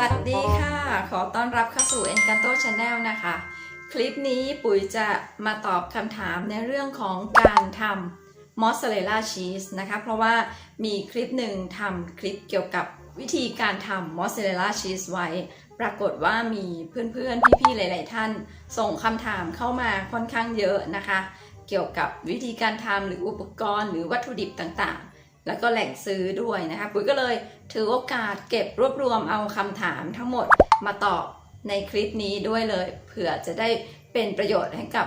วัสดีค่ะ ขอต้อนรับเข้าสู่ Encanto Channel นะคะ คลิปนี้ปุ๋ยจะมาตอบคำถามในเรื่องของการทำมอสซาเรลล่าชีสนะคะ เพราะว่ามีคลิปหนึ่งทำคลิปเกี่ยวกับวิธีการทำมอสซาเรลล่าชีสไว้ ปรากฏว่ามีเพื่อนๆ พี่ๆ หลาย ๆ ท่าน ส่งคำถามเข้ามาค่อนข้างเยอะนะคะ เกี่ยวกับวิธีการทำหรืออุปกรณ์หรือวัตถุดิบต่างๆ แล้วก็แหล่งซื้อด้วยนะคะปุ๋ยก็เลยถือโอกาสเก็บรวบรวมเอาคำถามทั้งหมดมาตอบในคลิปนี้ด้วยเลย เผื่อจะได้เป็นประโยชน์ให้กับ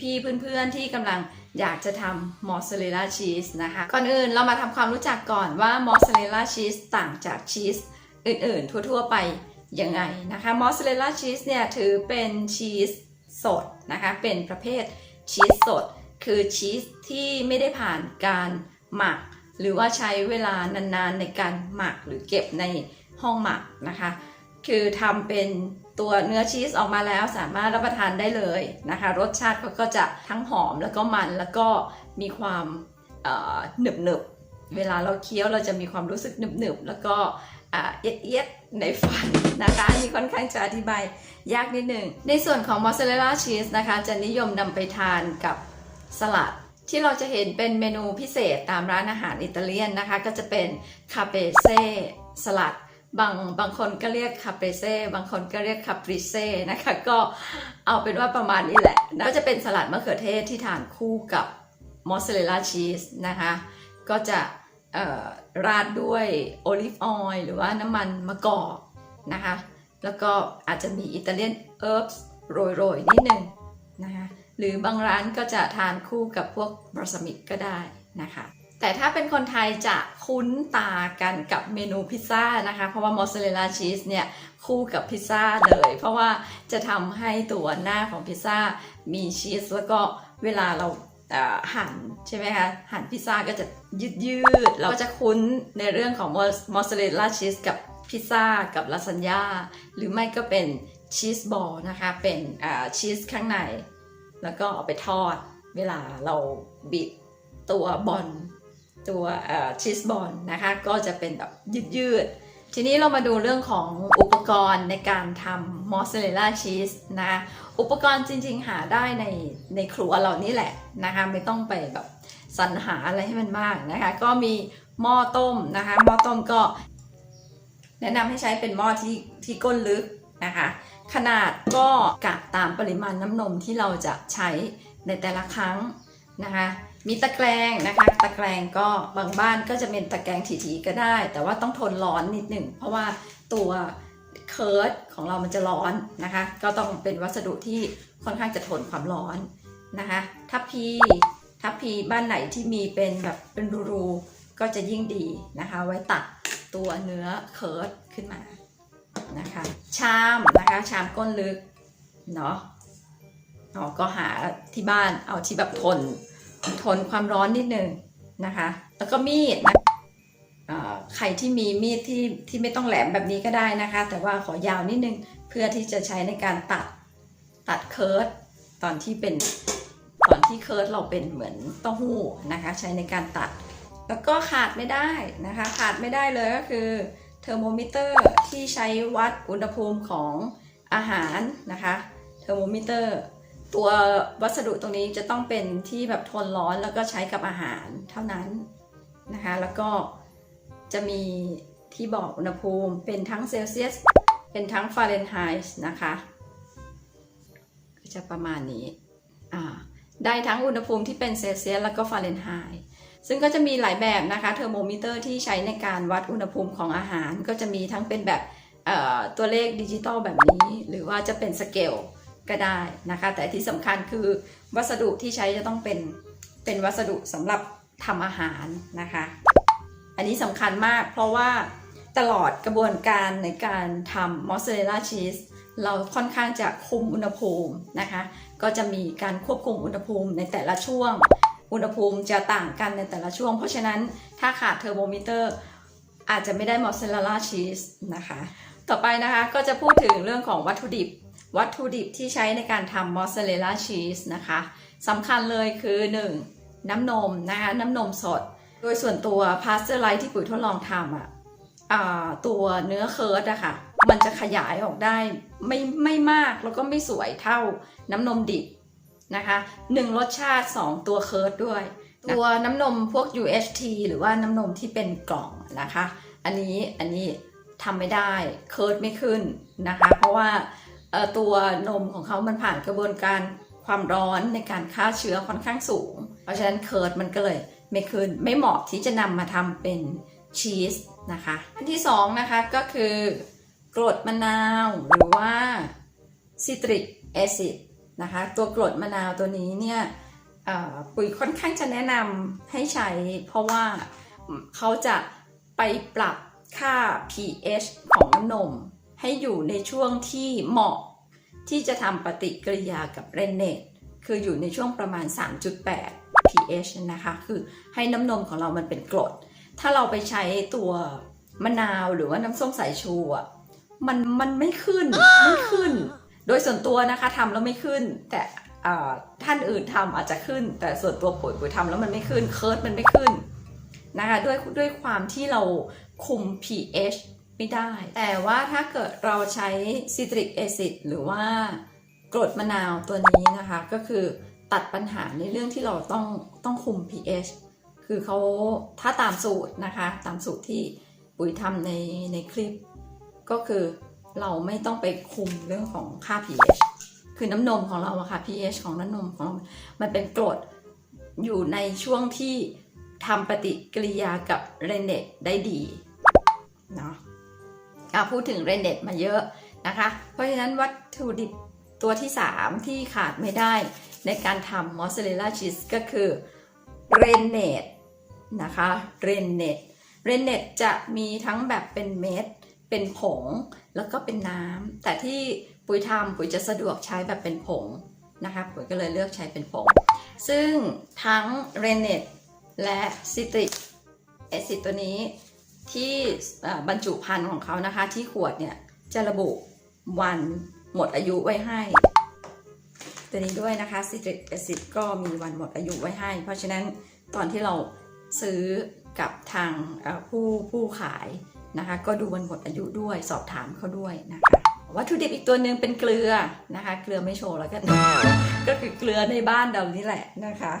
พี่ๆเพื่อนๆที่กำลังอยากจะทำมอสซาเรลล่าชีสนะคะ ก่อนอื่นเรามาทำความรู้จักก่อนว่ามอสซาเรลล่าชีสต่างจากชีสอื่นๆ ทั่วๆไปยังไงนะคะมอสซาเรลล่าชีสเนี่ยถือเป็นชีสสดนะคะ เป็นประเภทชีสสด คือชีสที่ไม่ได้ผ่านการหมัก หรือว่าใช้เวลานานๆในการหมักหรือเก็บในห้องหมักนะคะ คือทำเป็นตัวเนื้อชีสออกมาแล้วสามารถรับประทานได้เลยนะคะ รสชาติก็จะทั้งหอมแล้วก็มันแล้วก็มีความหนึบหนึบเวลาเราเคี้ยวเราจะมีความรู้สึกหนึบหนึบแล้วก็อ่าเอียดๆในฟันนะคะอันนี่ค่อนข้างจะอธิบายยากนิดหนึ่งในส่วนของมอสซาเรลล่าชีสนะคะ จะนิยมนำไปทานกับสลัด ที่เราจะเห็นเป็นเมนูพิเศษตามร้านอาหารอิตาเลียนนะคะ ก็จะเป็นคาเปเซ่สลัดบางบางคนก็เรียกคาเปเซ่บางคนก็เรียกคาปริเซ่นะคะ ก็เอาเป็นว่าประมาณนี้แหละก็จะเป็นสลัดมะเขือเทศที่ทานคู่กับมอสซาเรลลาชีสนะคะ ก็จะราดด้วยโอลิฟออยล์หรือว่าน้ำมันมะกอกนะคะ แล้วก็อาจจะมีอิตาเลียนเอิร์บโรยๆนิดนึงนะคะ หรือบางร้านก็จะทานคู่กับพวกบรอสมิกก็ได้นะคะ แต่ถ้าเป็นคนไทยจะคุ้นตากันกับเมนูพิซซ่านะคะ เพราะว่ามอสซาเรลลาชีสเนี่ยคู่กับพิซซ่าเลย เพราะว่าจะทำให้ตัวหน้าของพิซซ่ามีชีสแล้วก็เวลาเราหั่นใช่ไหมคะหั่นพิซซ่าก็จะยืดยืดๆเราก็จะคุ้นในเรื่องของมอสซาเรลลาชีสกับพิซซ่ากับลาซานญ่าหรือไม่ก็เป็นชีสบอลนะคะ เป็นชีสข้างใน แล้วก็เอาไปทอด เวลาเราบิดตัวบอลตัวชีสบอลนะคะ ก็จะเป็นแบบยืดๆ ทีนี้เรามาดูเรื่องของอุปกรณ์ในการทำมอสซาเรลล่าชีสนะ อุปกรณ์จริงๆ หาได้ในในครัวเรานี่แหละนะคะ ไม่ต้องไปแบบสรรหาอะไรให้มันมากนะคะ ก็มีหม้อต้มนะคะหม้อต้มก็ แนะนำให้ใช้เป็นหม้อที่ที่ก้นลึกนะคะขนาดก็กะตามปริมาณน้ำนมที่เราจะใช้ในแต่ละครั้งนะคะ มีตะแกรงนะคะ ตะแกรงก็บางบ้านก็จะเป็นตะแกรงถี่ๆก็ได้ แต่ว่าต้องทนร้อนนิดหนึ่งเพราะว่าตัวเคิร์ดของเรามันจะร้อนนะคะ ก็ต้องเป็นวัสดุที่ค่อนข้างจะทนความร้อนนะคะ ทัพพีทัพพีบ้านไหนที่มีเป็นแบบเป็นรูๆก็จะยิ่งดีนะคะ ไว้ตัดตัวเนื้อเคิร์ดขึ้นมา นะคะ ชามนะคะ ชามก้นลึกเนาะอ๋อก็หาที่บ้านเอาที่แบบทน ทนความร้อนนิดนึงนะคะ แล้วก็มีดนะใครที่มีมีดที่ที่ไม่ต้องแหลมแบบนี้ก็ได้นะคะ แต่ว่าขอยาวนิดนึงเพื่อที่จะใช้ในการตัดตัดเคิร์ดตอนที่เป็นตอนที่เคิร์ดเราเป็นเหมือนเต้าหู้นะคะ ใช้ในการตัด แล้วก็ขาดไม่ได้นะคะ ขาดไม่ได้เลยก็คือ เทอร์โมมิเตอร์ที่ใช้วัดอุณหภูมิของอาหารนะคะเทอร์โมมิเตอร์ตัววัสดุตรงนี้จะต้องเป็นที่แบบทนร้อนแล้วก็ใช้กับอาหารเท่านั้นนะคะแล้วก็จะมีที่บอกอุณหภูมิเป็นทั้งเซลเซียสเป็นทั้งฟาเรนไฮต์นะคะก็จะประมาณนี้ได้ทั้งอุณหภูมิที่เป็นเซลเซียสแล้วก็ฟาเรนไฮต์ ซึ่งก็จะมีหลายแบบนะคะเทอร์โมมิเตอร์ที่ใช้ในการวัดอุณหภูมิของอาหาร ก็จะมีทั้งเป็นแบบตัวเลขดิจิตอลแบบนี้ หรือว่าจะเป็นสเกลก็ได้นะคะ แต่ที่สำคัญคือวัสดุที่ใช้จะต้องเป็นเป็นวัสดุสำหรับทำอาหารนะคะ อันนี้สำคัญมากเพราะว่าตลอดกระบวนการในการทำมอสซาเรลล่าชีสเราค่อนข้างจะคุมอุณหภูมินะคะ ก็จะมีการควบคุมอุณหภูมิในแต่ละช่วง อุณหภูมิจะต่างกันในแต่ละช่วง เพราะฉะนั้นถ้าขาดเทอร์โมมิเตอร์อาจจะไม่ได้มอสซาเรลล่าชีสนะคะ ต่อไปนะคะก็จะพูดถึงเรื่องของวัตถุดิบ วัตถุดิบที่ใช้ในการทำมอสซาเรลล่าชีสนะคะสำคัญเลยคือ 1. น้ำนมนะคะน้ำนมสด โดยส่วนตัวพาสเจอร์ไลท์ที่ปุ๋ยทดลองทำอะ่ะตัวเนื้อเคิร์ดอะค่ะมันจะขยายออกได้ไม่ไม่มากแล้วก็ไม่สวยเท่าน้ำนมดิบ นะคะหนึ่งรสชาติ 2 ตัวเคิร์ดด้วย ตัวน้ำนมพวก UHT หรือว่าน้ำนมที่เป็นกล่องนะคะ อันนี้อันนี้ทำไม่ได้เคิร์ดไม่ขึ้นนะคะ เพราะว่าตัวนมของเขามันผ่านกระบวนการความร้อนในการฆ่าเชื้อค่อนข้างสูง เพราะฉะนั้นเคิร์ดมันก็เลยไม่ขึ้นไม่เหมาะที่จะนำมาทำเป็นชีสนะคะอันที่สองนะคะก็คือกรดมะนาวหรือว่าซิตริกแอซิด นะคะ ตัวกรดมะนาวตัวนี้เนี่ยปุ๋ยค่อนข้างจะแนะนำให้ใช้ เพราะว่าเขาจะไปปรับค่า pH ของน้ำนม ให้อยู่ในช่วงที่เหมาะที่จะทำปฏิกิริยากับเรนเนตคืออยู่ในช่วงประมาณ 3.8 pH นะคะ คือให้น้ำนมของเรามันเป็นกรด ถ้าเราไปใช้ตัวมะนาวหรือว่าน้ำส้มสายชูอะมันมันไม่ขึ้นไม่ขึ้น โดยส่วนตัวนะคะทำแล้วไม่ขึ้น แต่ท่านอื่นทำอาจจะขึ้น แต่ส่วนตัวปุ๋ยปุ๋ยทำแล้วมันไม่ขึ้นเคิร์ดมันไม่ขึ้นนะคะด้วยด้วยความที่เราคุม pH ไม่ได้ แต่ว่าถ้าเกิดเราใช้ซิตริกแอซิดหรือว่ากรดมะนาวตัวนี้นะคะ ก็คือตัดปัญหาในเรื่องที่เราต้องต้องคุม pH คือเขาถ้าตามสูตรนะคะ ตามสูตรที่ปุ๋ยทำในในคลิป ก็คือ เราไม่ต้องไปคุมเรื่องของค่า pH คือน้ำนมของเราอะค่ะ pH ของน้ำนมของเรา มันเป็นกรดอยู่ในช่วงที่ทำปฏิกิริยากับเรเนตได้ดีเนาะอะพูดถึงเรเนตมาเยอะนะคะ เพราะฉะนั้นวัตถุดิบตัวที่ 3 ที่ขาดไม่ได้ในการทำมอสซาเรลล่าชีสก็คือเรเนตนะคะเรเนตเรเนตจะมีทั้งแบบเป็นเม็ด เป็นผงแล้วก็เป็นน้ำแต่ที่ปุ๋ยทำปุ๋ยจะสะดวกใช้แบบเป็นผงนะคะปุ๋ยก็เลยเลือกใช้เป็นผง ซึ่งทั้งเรเนตและซิตริกแอซิดตัวนี้ที่บรรจุภัณฑ์ของเขานะคะ ที่ขวดเนี่ยจะระบุวันหมดอายุไว้ให้ ตัวนี้ด้วยนะคะซิตริกแอซิดก็มีวันหมดอายุไว้ให้ เพราะฉะนั้นตอนที่เราซื้อกับทางผู้ผู้ขาย นะคะ ก็ดูวันหมดอายุด้วยสอบถามเขาด้วยนะคะ วัตถุดิบอีกตัวหนึ่งเป็นเกลือนะคะ เกลือไม่โชว์แล้วกันก็คือเกลือในบ้านเรานี่แหละนะคะ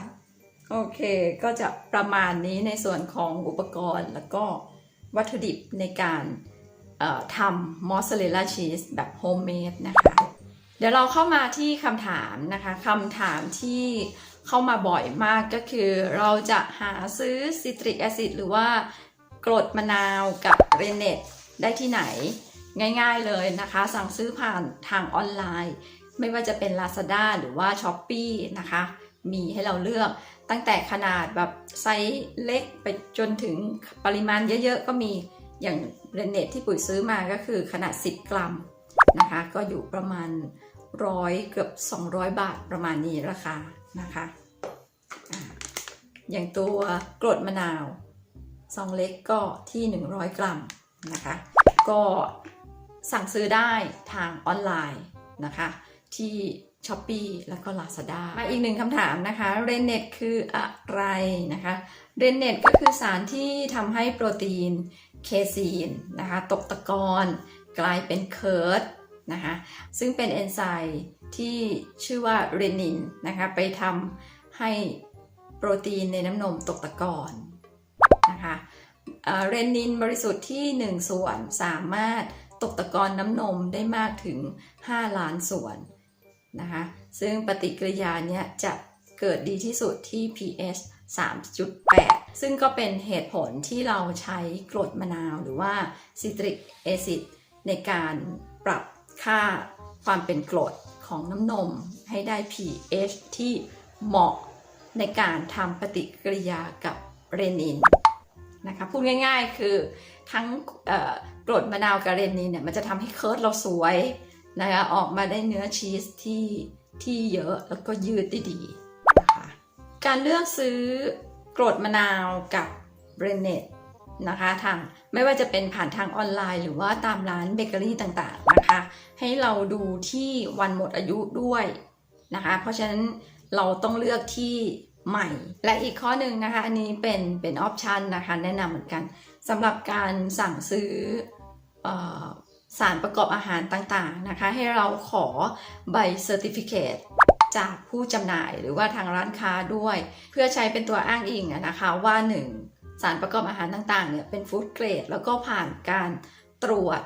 โอเค ก็จะประมาณนี้ในส่วนของอุปกรณ์แล้วก็วัตถุดิบในการทำมอสซาเรลล่าชีสแบบโฮมเมดนะคะ เดี๋ยวเราเข้ามาที่คำถามนะคะคำถามที่เข้ามาบ่อยมากก็คือ เราจะหาซื้อซิตริกแอซิดหรือว่า กรดมะนาวกับเรเนตได้ที่ไหน ง่ายๆเลยนะคะ สั่งซื้อผ่านทางออนไลน์ ไม่ว่าจะเป็น Lazada หรือว่า s h อ p e e นะคะ มีให้เราเลือกตั้งแต่ขนาดแบบไซส์เล็กไปจนถึงปริมาณเยอะๆ ก็มีอย่างเรเนตที่ปุ๋ยซื้อมาก็คือขนาด 10 กรัมนะคะ ก็อยู่ประมาณร้อยเกือบ 200 บาทประมาณนี้ราคานะคะ อย่างตัวกรดมะนาว ซองเล็กก็ที่ 100 กรัมนะคะ ก็สั่งซื้อได้ทางออนไลน์นะคะ ที่ s h อ p e e แล้วก็ Lazada มาอีกหนึ่งคำถามนะคะเรนเนตคืออะไรนะคะเรนเนตก็คือสารที่ทำให้โปรตีนเคซีนนะคะตกตะกอนกลายเป็นเคิร์ดนะคะซึ่งเป็นเอนไซม์ที่ชื่อว่าเรนินนะคะไปทำให้โปรตีนในน้ำนมตกตะกอน นะคะเรนินบริสุทธิ์ที่ 1 ส่วนสามารถตกตะกอนน้ำนมได้มากถึง 5 ล้านส่วนนะคะซึ่งปฏิกิริยาเนี้ยจะเกิดดีที่สุดที่ pH 3.8 ซึ่งก็เป็นเหตุผลที่เราใช้กรดมะนาวหรือว่าซิตริกแอซิดในการปรับค่าความเป็นกรดของน้ำนมให้ได้ pH ที่เหมาะในการทำปฏิกิริยากับเรนิน นะคะพูดง่ายๆคือทั้งกรดมะนาวกับเรนินเนี่ยมันจะทำให้เคิร์ดเราสวยนะคะออกมาได้เนื้อชีสที่ที่เยอะแล้วก็ยืดได้ดีนะคะการเลือกซื้อกรดมะนาวกับเบรเนตนะคะทางไม่ว่าจะเป็นผ่านทางออนไลน์ หรือว่าตามร้านเบเกอรี่ต่างๆนะคะให้เราดูที่วันหมดอายุด้วยนะคะเพราะฉะนั้นเราต้องเลือกที่ ใหม่ และอีกข้อหนึ่งนะคะ อันนี้เป็นเป็นออปชันนะคะ แนะนำเหมือนกันสำหรับการสั่งซื้ออสารประกอบอาหารต่างๆนะคะ ให้เราขอใบเซอร์ติฟิเคตจากผู้จำหน่ายหรือว่าทางร้านค้าด้วย เพื่อใช้เป็นตัวอ้างอิงนะคะว่า 1. สารประกอบอาหารต่างๆเนี่ยเป็นฟู้ดเกรดแล้วก็ผ่านการตรวจ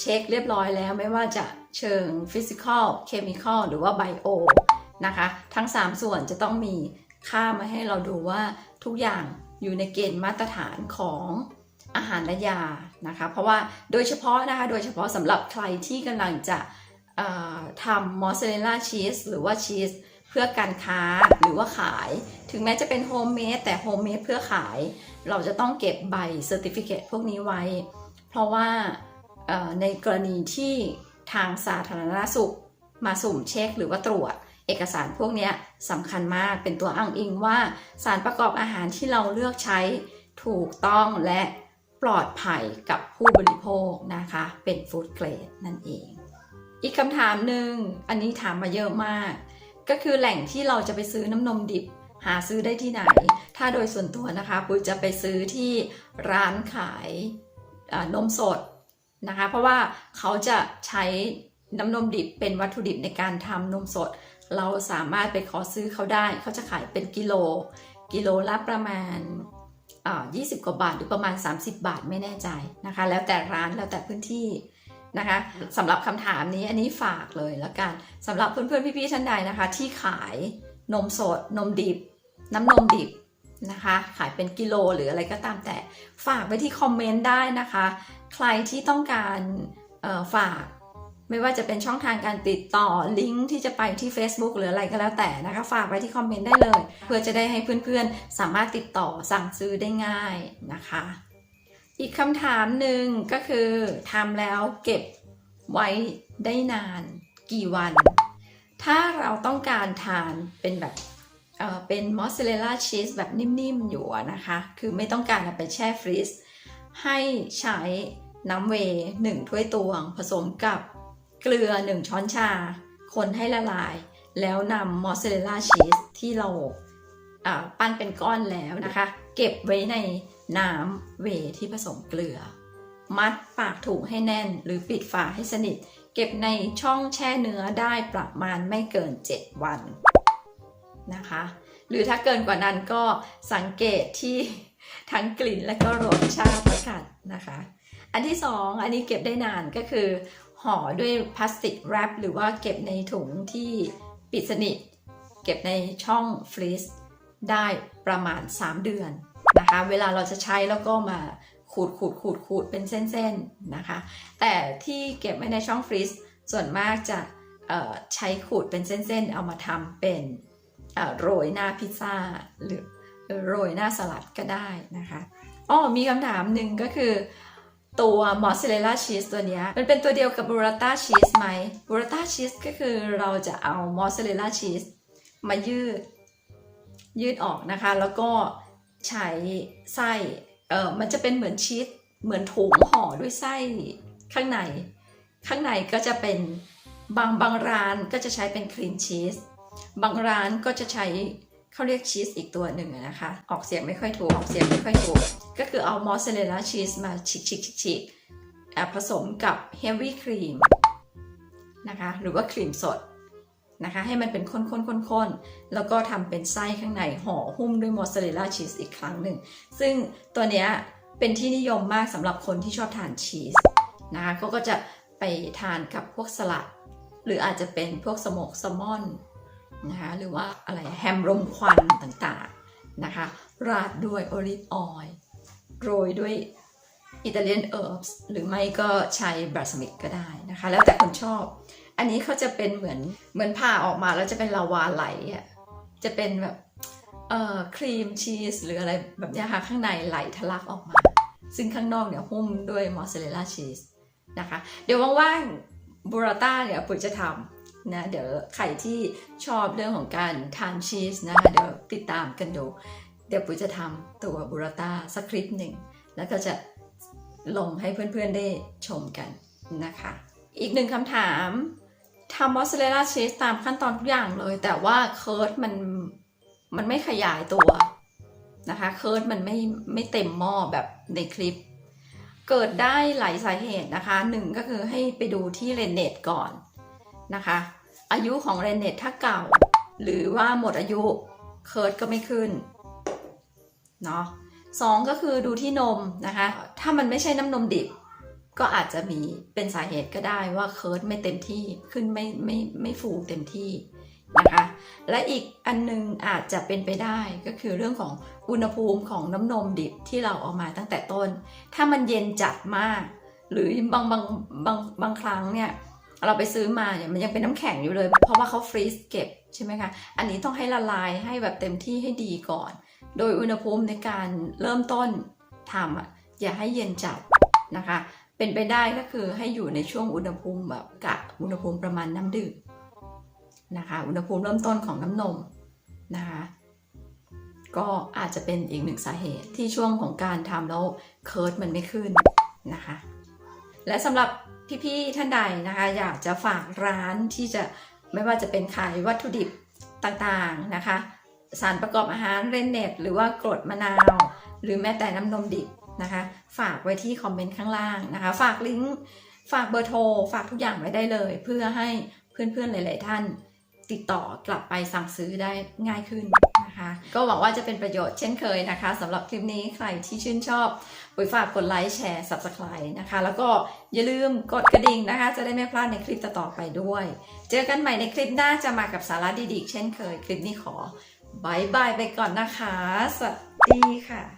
เช็คเรียบร้อยแล้วไม่ว่าจะเชิงฟิสิกอลเคมีคอลหรือว่าไบโอนะคะ ทั้ง 3 ส่วนจะต้องมี ค่ามาให้เราดูว่าทุกอย่างอยู่ในเกณฑ์มาตรฐานของอาหารและยานะคะ เพราะว่าโดยเฉพาะนะคะ โดยเฉพาะสำหรับใครที่กำลังจะทำมอสซาเรลล่าชีสหรือว่าชีสเพื่อการค้าหรือว่าขาย ถึงแม้จะเป็นโฮมเมดแต่โฮมเมดเพื่อขาย เราจะต้องเก็บใบเซอร์ติฟิเคตพวกนี้ไว้ เพราะว่าในกรณีที่ทางสาธารณสุขมาสุ่มเช็คหรือว่าตรวจ เอกสารพวกนี้สำคัญมากเป็นตัวอ้างอิงว่าสารประกอบอาหารที่เราเลือกใช้ถูกต้องและปลอดภัยกับผู้บริโภคนะคะ เป็นฟู้ดเกรดนั่นเอง อีกคำถามหนึ่งอันนี้ถามมาเยอะมาก ก็คือแหล่งที่เราจะไปซื้อน้ำนมดิบ หาซื้อได้ที่ไหน ถ้าโดยส่วนตัวนะคะปุ้ยจะไปซื้อที่ร้านขายนมสดนะคะ เพราะว่าเขาจะใช้น้ำนมดิบเป็นวัตถุดิบในการทำนมสด เราสามารถไปขอซื้อเขาได้ เขาจะขายเป็นกิโล กิโลละประมาณอ่า20กว่าบาทหรือประมาณ 30 บาทไม่แน่ใจนะคะ แล้วแต่ร้านแล้วแต่พื้นที่นะคะสำหรับคำถามนี้อันนี้ฝากเลยแล้วกันสำหรับเพื่อนๆพี่ๆท่านใดนะคะ ที่ขายนมสดนมดิบ น้ำนมดิบนะคะ ขายเป็นกิโลหรืออะไรก็ตามแต่ฝากไว้ที่คอมเมนต์ได้นะคะ ใครที่ต้องการฝาก ไม่ว่าจะเป็นช่องทางการติดต่อลิงก์ที่จะไปที่ Facebook หรืออะไรก็แล้วแต่นะคะ ฝากไว้ที่คอมเมนต์ได้เลย เพื่อจะได้ให้เพื่อนๆ สามารถติดต่อสั่งซื้อได้ง่ายนะคะ อีกคำถามหนึ่งก็คือทำแล้วเก็บไว้ได้นานกี่วัน ถ้าเราต้องการทานเป็นแบบเอ่อเป็นมอสซาเรลล่าชีสแบบนิ่มๆ อยู่นะคะ คือไม่ต้องการเอาไปแช่ฟรีซให้ใช้น้ำเวหนึ่งถ้วยตวงผสมกับ เกลือ 1 ช้อนชา คนให้ละลาย แล้วนำมอสซาเรลล่าชีสที่เราปั้นเป็นก้อนแล้วนะคะ เก็บไว้ในน้ำเวที่ผสมเกลือ มัดปากถุงให้แน่น หรือปิดฝาให้สนิท เก็บในช่องแช่เนื้อได้ประมาณไม่เกิน 7 วันนะคะ หรือถ้าเกินกว่านั้นก็สังเกตที่ทั้งกลิ่นและก็รสชาติแล้วกันนะคะ อันที่สองอันนี้เก็บได้นานก็คือ ห่อด้วยพลาสติกแรปหรือว่าเก็บในถุงที่ปิดสนิท เก็บในช่องฟรีซได้ประมาณ 3 เดือนนะคะ เวลาเราจะใช้แล้วก็มาขูดขูดขูดขูดเป็นเส้นๆนะคะ แต่ที่เก็บไว้ในช่องฟรีซส่วนมากจะใช้ขูดเป็นเส้นๆ เอามาทำเป็นโรยหน้าพิซซ่าหรือโรยหน้าสลัดก็ได้นะคะอ๋อมีคำถามหนึ่งก็คือ ตัวมอสซาเรลล่าชีสตัวนี้มันเป็นตัวเดียวกับบูราต้าชีสไหมบูราต้าชีสก็คือเราจะเอามอสซาเรลล่าชีสมายืด ยืดออกนะคะ แล้วก็ใช้ไส้เออมันจะเป็นเหมือนชีสเหมือนถุงห่อด้วยไส้ข้างใน ข้างในก็จะเป็นบางบางร้านก็จะใช้เป็นครีมชีสบางร้านก็จะใช้ เขาเรียกชีสอีกตัวหนึ่งนะคะ ออกเสียงไม่ค่อยถูก ออกเสียงไม่ค่อยถูก ก็คือเอามอสซาเรลล่าชีสมาฉีกฉีกฉีกฉีกอะผสมกับเฮฟวี่ครีมนะคะหรือว่าครีมสดนะคะให้มันเป็นข้นๆๆๆแล้วก็ทำเป็นไส้ข้างในห่อหุ้มด้วยมอสซาเรลล่าชีสอีกครั้งหนึ่ง ซึ่งตัวเนี้ยเป็นที่นิยมมากสำหรับคนที่ชอบทานชีสนะคะเขาก็จะไปทานกับพวกสลัด หรืออาจจะเป็นพวกสโมกแซลมอน นะคะหรือว่าอะไรแฮมรมควันต่างๆนะคะ ราดด้วยโอลิฟออยล์โรยด้วยอิตาเลียนเอิร์บหรือไม่ก็ใช้บรัสมิกก็ได้นะคะ แล้วแต่คนชอบ อันนี้เขาจะเป็นเหมือนเหมือนผ่าออกมาแล้วจะเป็นลาวาไหลอะจะเป็นแบบเอ่อครีมชีสหรืออะไรแบบนี้ค่ะข้างในไหลทะลักออกมา ซึ่งข้างนอกเนี่ยหุ้มด้วยมอสซาเรลล่าชีสนะคะ เดี๋ยวว่างๆบูราต้าเนี่ยปุ๋ยจะทำ นะเดี๋ยวใครที่ชอบเรื่องของการทานชีสนะคะเดี๋ยวติดตามกันดู เดี๋ยวปุ๋ยจะทำตัวบูราตาสักคลิปหนึ่ง แล้วก็จะลงให้เพื่อนๆได้ชมกันนะคะ อีกหนึ่งคำถามทำมอสซาเรลล่าชีสตามขั้นตอนทุกอย่างเลย แต่ว่าเคิร์ดมันมันไม่ขยายตัวนะคะเคิร์ดมันไม่ไม่เต็มหม้อแบบในคลิป เกิดได้หลายสาเหตุนะคะหนึ่งก็คือให้ไปดูที่เรนเน็ตก่อนนะคะ อายุของเรนเน็ตถ้าเก่า หรือว่าหมดอายุเคิร์ดก็ไม่ขึ้นเนาะสองก็คือดูที่นมนะคะ ถ้ามันไม่ใช่น้ำนมดิบ ก็อาจจะมีเป็นสาเหตุก็ได้ว่าเคิร์ดไม่เต็มที่ขึ้นไม่ไม่ไม่ฟูเต็มที่นะคะและอีกอันนึงอาจจะเป็นไปได้ก็คือเรื่องของอุณหภูมิของน้ำนมดิบที่เราเอามาตั้งแต่ต้น ถ้ามันเย็นจัดมาก หรือบางบางบางบางครั้งเนี่ย เราไปซื้อมาเนี่ยมันยังเป็นน้ำแข็งอยู่เลย เพราะว่าเขาฟรีซเก็บใช่ไหมคะ อันนี้ต้องให้ละลายให้แบบเต็มที่ให้ดีก่อน โดยอุณหภูมิในการเริ่มต้นทำอะอย่าให้เย็นจัดนะคะ เป็นไปได้ก็คือให้อยู่ในช่วงอุณหภูมิแบบกะอุณหภูมิประมาณน้ำดื่มนะคะ อุณหภูมิเริ่มต้นของน้ำนมนะคะก็อาจจะเป็นอีกหนึ่งสาเหตุที่ช่วงของการทำแล้วเคิร์ดมันไม่ขึ้นนะคะ และสำหรับพี่ๆท่านใดนะคะ อยากจะฝากร้านที่จะไม่ว่าจะเป็นขายวัตถุดิบต่างๆนะคะ สารประกอบอาหารเรนเน็ตหรือว่ากรดมะนาว หรือแม้แต่น้ำนมดิบนะคะ ฝากไว้ที่คอมเมนต์ข้างล่างนะคะ ฝากลิงก์ฝากเบอร์โทร ฝากทุกอย่างไว้ได้เลย เพื่อให้เพื่อนๆหลาย ๆ ท่านติดต่อกลับไปสั่งซื้อได้ง่ายขึ้นนะคะ ก็หวังว่าจะเป็นประโยชน์เช่นเคยนะคะสำหรับคลิปนี้ใครที่ชื่นชอบ ปุ๋ยฝากกดไลค์แชร์ subscribe นะคะ แล้วก็อย่าลืมกดกระดิ่งนะคะ จะได้ไม่พลาดในคลิปต่อๆไปด้วย เจอกันใหม่ในคลิปหน้าจะมากับสาระดีๆเช่นเคย คลิปนี้ขอบายบายไปก่อนนะคะ สวัสดีค่ะ